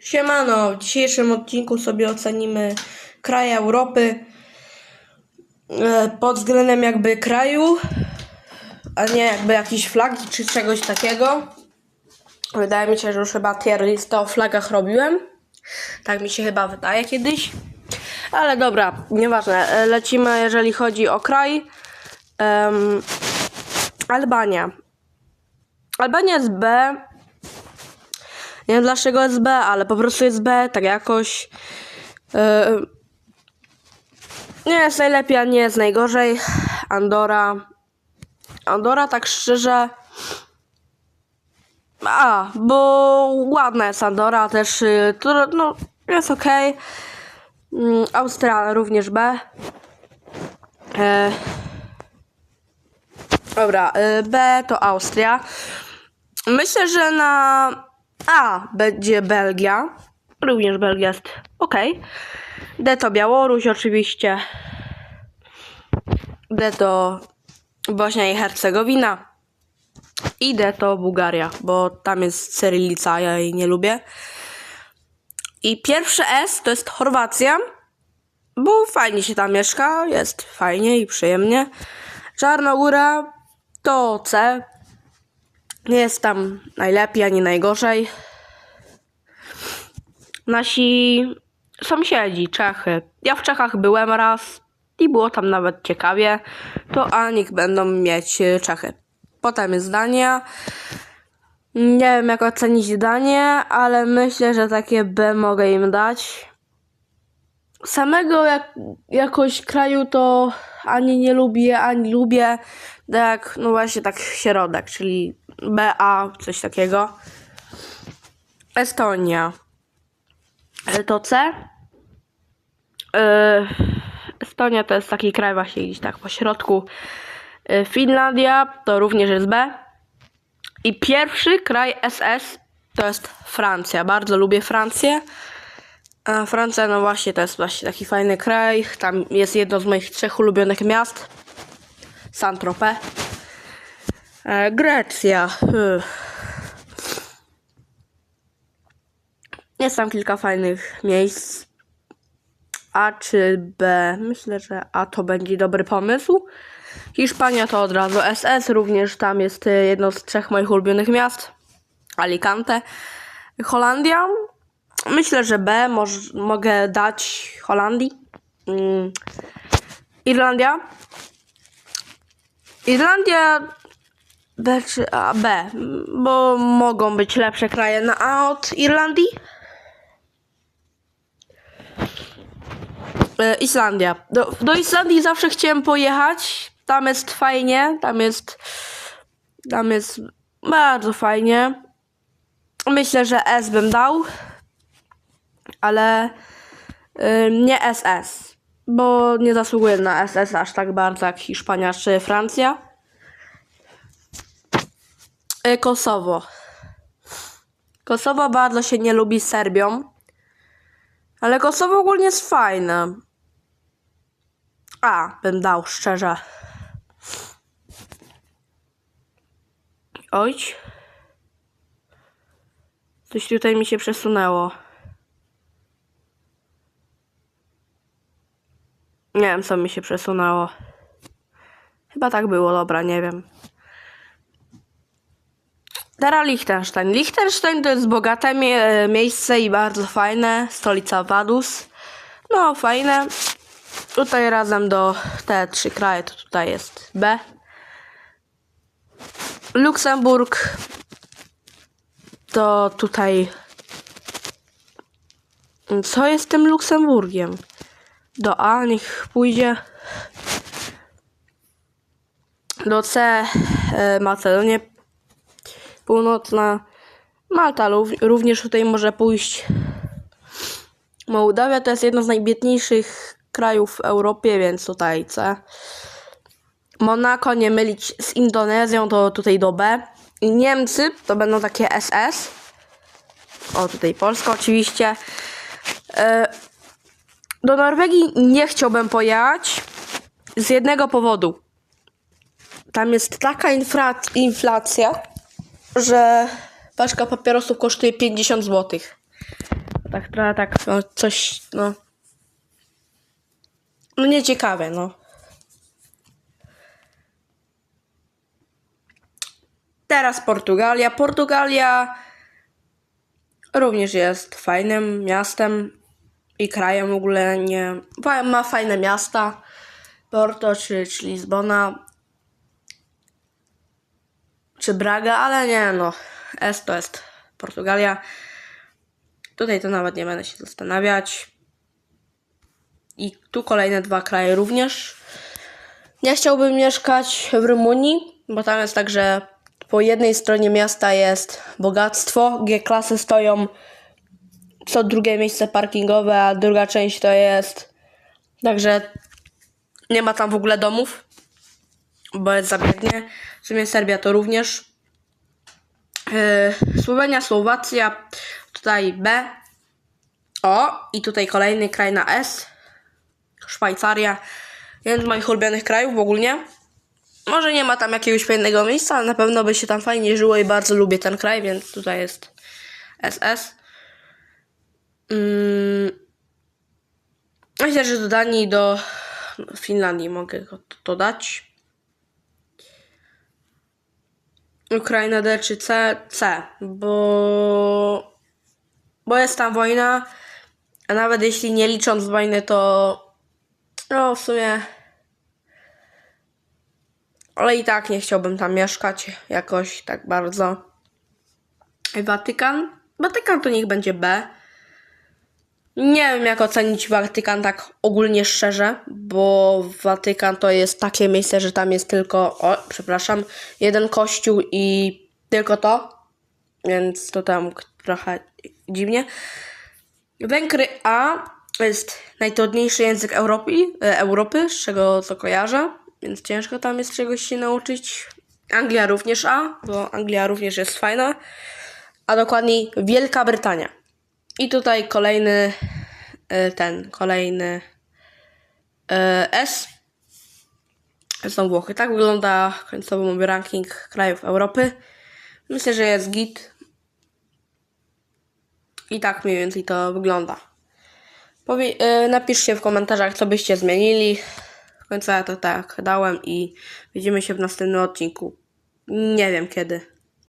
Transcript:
Siemano, w dzisiejszym odcinku sobie ocenimy kraje Europy e, pod względem jakby kraju, a nie jakby jakiejś flagi czy czegoś takiego. Wydaje mi się, że już chyba tier listę o flagach robiłem. Tak mi się chyba wydaje kiedyś. Ale dobra, nieważne. E, Lecimy, jeżeli chodzi o kraj. Em, Albania. Albania jest B. Nie wiem dlaczego jest B, ale po prostu jest B, tak jakoś. Yy, nie jest najlepiej, a nie jest najgorzej. Andora. Andora, tak szczerze. A, bo ładna jest Andora też. Yy, to, no, jest ok. Yy, Australia również B. Yy, dobra, yy, B to Austria. Myślę, że na A będzie Belgia. Również Belgia jest ok. D to Białoruś oczywiście. D to Bośnia i Hercegowina. I D to Bułgaria, bo tam jest cyrylica, ja jej nie lubię. I pierwsze S to jest Chorwacja, bo fajnie się tam mieszka, jest fajnie i przyjemnie. Czarnogóra to C, nie jest tam najlepiej ani najgorzej. Nasi sąsiedzi, Czechy. Ja w Czechach byłem raz i było tam nawet ciekawie. To a niech będą mieć y, Czechy. Potem jest Dania. Nie wiem jak ocenić Danię, ale myślę, że takie B mogę im dać. Samego jak, jakoś kraju to ani nie lubię, ani lubię. Tak, no właśnie tak środek, czyli BA, coś takiego. Estonia. E, To C. E, Estonia to jest taki kraj właśnie gdzieś tak po środku. E, Finlandia to również jest B. I pierwszy kraj SS to jest Francja. Bardzo lubię Francję. A Francja, no właśnie, to jest właśnie taki fajny kraj. Tam jest jedno z moich trzech ulubionych miast. Saint-Tropez. E, Grecja. Jest tam kilka fajnych miejsc. A czy B? Myślę, że A to będzie dobry pomysł. Hiszpania to od razu SS, również tam jest y, jedno z trzech moich ulubionych miast. Alicante. Holandia. Myślę, że B moż, mogę dać Holandii. Mm. Irlandia. Irlandia B czy A? B, bo mogą być lepsze kraje na A od Irlandii. E, Islandia. Do, do Islandii zawsze chciałem pojechać. Tam jest fajnie, tam jest. Tam jest bardzo fajnie. Myślę, że S bym dał, ale y, nie SS, bo nie zasługuje na SS aż tak bardzo jak Hiszpania czy Francja. Y, Kosowo. Kosowo bardzo się nie lubi z Serbią. Ale Kosowo ogólnie jest fajne. A, bym dał, szczerze. Oj. Coś tutaj mi się przesunęło. Nie wiem, co mi się przesunęło. Chyba tak było, dobra, nie wiem. Teraz Liechtenstein. Liechtenstein to jest bogate mie- miejsce i bardzo fajne. Stolica Vaduz. No, fajne. Tutaj razem do te trzy kraje to tutaj jest B. Luksemburg to tutaj. Co jest tym Luksemburgiem? Do A niech pójdzie. Do C e, Macedonię Północna. Malta również tutaj może pójść. Mołdawia to jest jedno z najbiedniejszych krajów w Europie, więc tutaj C. Monako nie mylić z Indonezją, to tutaj do B. Niemcy to będą takie SS. O, tutaj Polska oczywiście. E, do Norwegii nie chciałbym pojechać z jednego powodu. Tam jest taka inflacja, że paczka papierosów kosztuje 50 zł. Tak trochę tak, no coś, no. No nieciekawe, no. Teraz Portugalia. Portugalia również jest fajnym miastem i krajem w ogóle nie. fa- Ma fajne miasta. Porto czy, czy Lizbona. Czy Braga, ale nie no. Jest to jest Portugalia. Tutaj to nawet nie będę się zastanawiać. I tu kolejne dwa kraje również. Nie chciałbym mieszkać w Rumunii, bo tam jest tak, że po jednej stronie miasta jest bogactwo, G-klasy stoją co drugie miejsce parkingowe, a druga część to jest także nie ma tam w ogóle domów, bo jest zabiegnie. W sumie Serbia to również. Yy, Słowenia, Słowacja, tutaj B. O, i tutaj kolejny kraj na S. Szwajcaria. Jeden z moich ulubionych krajów ogólnie. Może nie ma tam jakiegoś fajnego miejsca, ale na pewno by się tam fajnie żyło i bardzo lubię ten kraj, więc tutaj jest SS. Mm. Myślę, że do Danii do Finlandii mogę dodać. Ukraina D czy C? C, bo, bo jest tam wojna, a nawet jeśli nie licząc wojny, to no w sumie ale i tak nie chciałbym tam mieszkać jakoś tak bardzo. Watykan? Watykan to niech będzie B. Nie wiem, jak ocenić Watykan tak ogólnie szczerze, bo Watykan to jest takie miejsce, że tam jest tylko, o, przepraszam, jeden kościół i tylko to, więc to tam trochę dziwnie. Węgry A jest najtrudniejszy język Europy, e, Europy, z czego co kojarzę, więc ciężko tam jest czegoś się nauczyć. Anglia również A, bo Anglia również jest fajna, a dokładniej Wielka Brytania. I tutaj kolejny e, ten, kolejny e, S. Są Włochy. Tak wygląda końcowy mój ranking krajów Europy. Myślę, że jest git. I tak mniej więcej to wygląda. Powie, e, napiszcie w komentarzach, co byście zmienili. W końcu ja to tak dałem i widzimy się w następnym odcinku. Nie wiem kiedy.